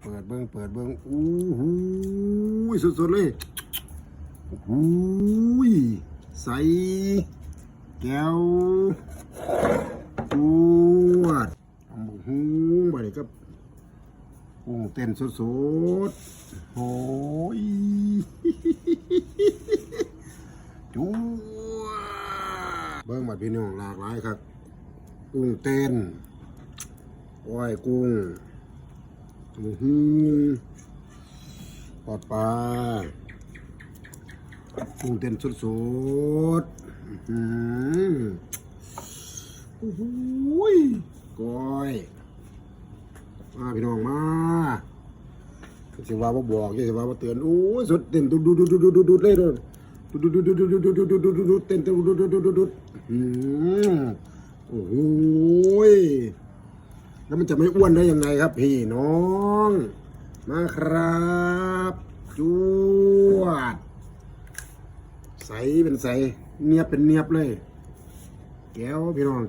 เปิดเบิ้งเปิดเบิ้งอู้หูสุดๆเลยโอ้โหูยใสแก้วจวดหูมาเลยครับกุ้งเต้นสดๆโอ้ยจวดเบิ้งมาพี่น้องหลากหลายครับกุ้งเต้นอ้อยกุ้ง อือหือปลาปลากุ้งเต้นสดๆอือหือโอ้ยก้อยมาพี่น้องมาสิว่าบ่บอกสิว่าบ่เตือนโอ้ยสดเต้นดุดดุดดุดดุดดุดดุดเลยเด้อดุดดุดดุดดุดดุดดุดดุดดุดดุดดุดเต้นดุดดุดดุดดุดดุดดุดอือโอ้โหย แล้วมันจะไม่อ้วนได้ยังไงครับ พี่น้อง มาครับจวด ใสเป็นใส เนียบเป็นเนียบเลย แก้วพี่น้อง